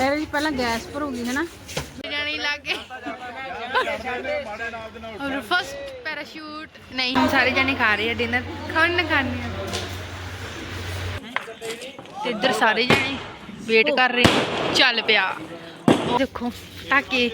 ਇਹਦੇ ਵਿੱਚ ਪਹਿਲਾਂ ਗੈਸ ਭਰੂਗੀ ਹੈ ਨਾ ਜਾਣੀ ਲੱਗੇ। ਔਰ ਫਸਟ ਪੈਰਾਸ਼ੂਟ ਨਹੀਂ, ਹੁਣ ਸਾਰੇ ਜਣੇ ਖਾ ਰਹੇ ਆ ਡਿਨਰ ਖਾਣ ਨਾ ਖਾਣੇ ਆ। ਤੇ ਇੱਧਰ ਸਾਰੇ ਜਣੇ ਵੇਟ ਕਰ ਰਹੇ ਚੱਲ ਪਿਆ। ਦੇਖੋ ਟਾਕੇ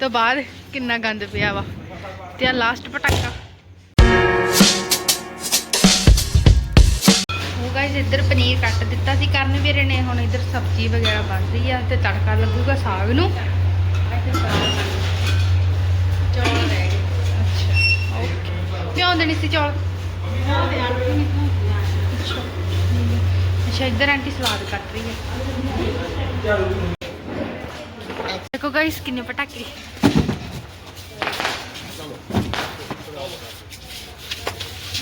ਤੋਂ ਬਾਅਦ ਕਿੰਨਾ ਗੰਦ ਪਿਆ ਵਾ। ਤੇ ਆ ਲਾਸਟ ਪਟਾਕਾ। ਗਾਇਸ ਇੱਧਰ ਪਨੀਰ ਕੱਟ ਦਿੱਤਾ ਸੀ, ਕਰਨ ਵੀਰੇ ਨੇ ਹੁਣ ਇੱਧਰ ਸਬਜ਼ੀ ਵਗੈਰਾ ਬਣ ਰਹੀ ਆ, ਤੇ ਤੜਕਾ ਲੱਗੂਗਾ ਸਾਗ ਨੂੰ। ਚੌਲ ਰਹਿ ਅੱਛਾ ਓਕੇ ਕਿਉਂ ਦੇਣੀ ਸੀ ਚੌਲ? ਅੱਛਾ, ਇੱਧਰ ਆਂਟੀ ਸਲਾਦ ਕੱਟ ਰਹੀ ਹੈ ਦੇਖੋ ਗਾਇਸ ਕਿੰਨੇ ਪਟਾਕੇ।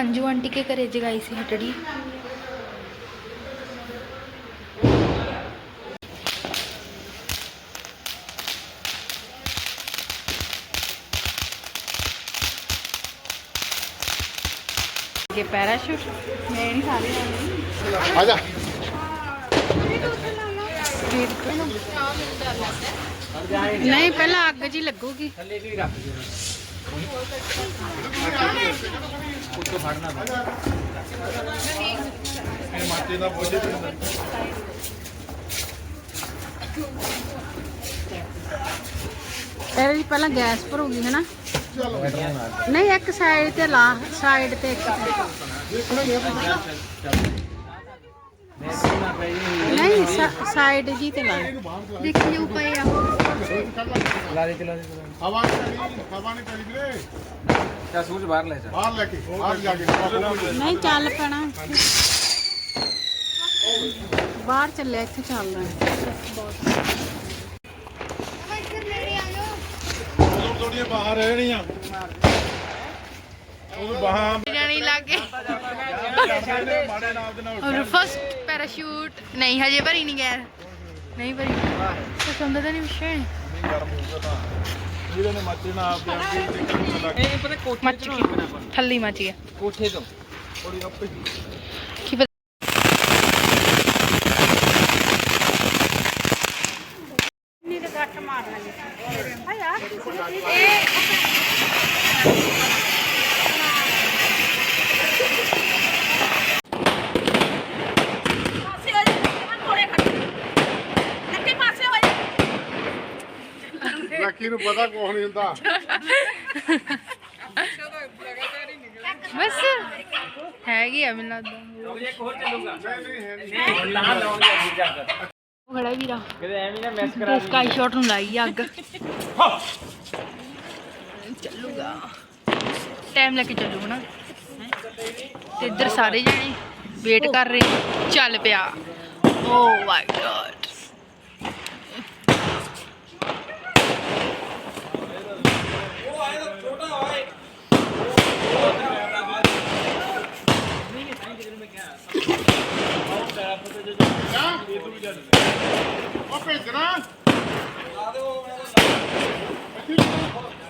ਅੰਜੂ ਆਂਟੀ ਕੇ ਘਰੇ ਜਗਾਈ ਸੀ ਹਟੜੀ ਇਹ ਪੈਰਾਸ਼ੂਟ ਮੈਂ ਨਹੀਂ ਸਾਰੇ ਲਾਉਣੇ ਆ ਜਾ ਨਹੀਂ ਪਹਿਲਾਂ ਅੱਗ ਜੀ ਲੱਗੂਗੀ ਮਾਤੇ ਦਾ ਬੋਝੇ ਤੇ ਇਹਦੇ ਵਿੱਚ ਪਹਿਲਾਂ ਗੈਸ ਭਰੂਗੀ ਹੈ ਨਾ ਨਹੀਂ ਇੱਕ ਸਾਈਡ ਤੇ ਲਾ ਸਾਈਡ ਤੇ ਇੱਕ ਨਹੀਂ ਸਾਈਡ ਜੀ ਤੇ ਲਾ। ਦੇਖੀ ਜਾਊ ਪਏ ਆ। ਹਵਾ ਨਹੀਂ ਚੱਲੀ ਹਵਾ ਨਹੀਂ ਚੱਲੀ ਵੀਰੇ। ਕਿਆ ਸੂਰਜ ਬਾਹਰ ਲੈ ਜਾ। ਬਾਹਰ ਲੈ ਕੇ ਬਾਹਰ ਜਾ ਕੇ। ਨਹੀਂ ਚੱਲ ਪੈਣਾ ਬਾਹਰ ਚੱਲਿਆ ਇੱਥੇ ਚੱਲਦਾ। ਉਦੋਂ ਥੋੜੀਆਂ ਬਾਹਰ ਰਹਿਣੀਆਂ। ਉਹ ਬਾਹਾਂ ਜਾਣੀ ਲੱਗੇ ਮਾੜੇ ਨਾਲ ਦੇ ਨਾਲ ਔਰ ਫਸਟ ਪੈਰਾਸ਼ੂਟ ਨਹੀਂ ਹਜੇ ਭਰੀ ਨਹੀਂ ਗੈਰ। ਨਹੀਂ ਭਰੀ। ਪਸੰਦ ਤਾਂ ਨਹੀਂ ਵਿਸ਼ੇ ਨਹੀਂ ਗਰਮ ਹੋਊਗਾ ਤਾਂ ਜਿਹਦੇ ਨੇ ਮਾਤੇ ਨਾਲ ਆਪਦੇ ਅੱਗੇ ਤੇ ਕੰਮ ਲੱਗ ਇਹ ਪਤਾ ਕੋਠੇ ਮੱਚ ਗਈ। ਥੱਲੀ ਮੱਚ ਗਿਆ ਕੋਠੇ ਤੋਂ। ਥੋੜੀ ਆਪੇ। ਲੱਕੀ ਨੂੰ ਪਤਾ ਕੁਛ ਨਹੀਂ ਹੁੰਦਾ। ਬਸ ਹੈਗੀ ਆ ਮੈਨੂੰ ਲੱਗਦਾ। ਨਹੀਂ ਨਹੀਂ ਹੈ ਨਹੀਂ ਉਹ ਖੜਾ ਵੀਰਾ। ਕਿਤੇ ਐਵੇਂ ਨਾ ਮੈਸ ਕਰਾ ਤੇ ਸਕਾਈ ਸ਼ਾਟ ਨੂੰ ਲਾਈ ਅੱਗ। ਚੱਲੂਗਾ ਟਾਈਮ ਲੈ ਕੇ ਚੱਲੂ ਨਾ ਤੇ ਇੱਧਰ ਸਾਰੇ ਜਣੇ ਵੇਟ ਕਰ ਰਹੇ ਆ। ਚੱਲ ਪਿਆ। ਓ ਮਾਈ ਗॉड ਉਹ ਭੇਜਣਾ। ਓਏ ਲੈ ਕੇ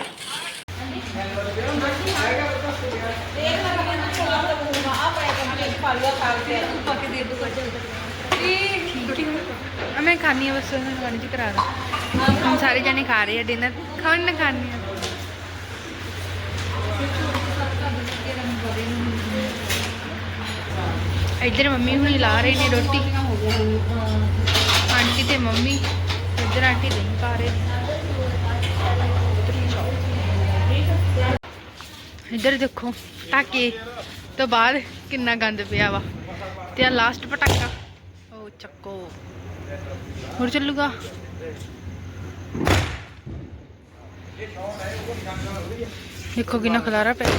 ਮੈਂ ਖਾਣੀ ਆ ਬਸ ਉਹਨਾਂ ਨੂੰ ਵੰਜ ਕਰਾ ਦਾਂ ਹਮ ਸਾਰੇ ਜਣੇ ਖਾ ਰਹੇ ਆ ਡਿਨਰ ਖਾਣ ਨਾ ਖਾਣੇ ਆ ਇੱਧਰ ਮੰਮੀ ਹੁਣੀ ਲਾ ਰਹੀ ਨੇ ਰੋਟੀ ਆਂਟੀ ਤੇ ਮੰਮੀ ਇੱਧਰ ਆਂਟੀ ਨਹੀਂ ਪਾ ਰਹੇ ਇੱਧਰ ਦੇਖੋ, ਪਟਾਕੇ ਤੋਂ ਬਾਅਦ ਕਿੰਨਾ ਗੰਦ ਪਿਆ ਵਾ। ਤੇ ਆ ਲਾਸਟ ਪਟਾਕਾ। ਉਹ ਚੱਕੋ। ਹੋਰ ਚੱਲੂਗਾ? ਦੇਖੋ ਕਿੰਨਾ ਖਲਾਰਾ ਪਿਆ।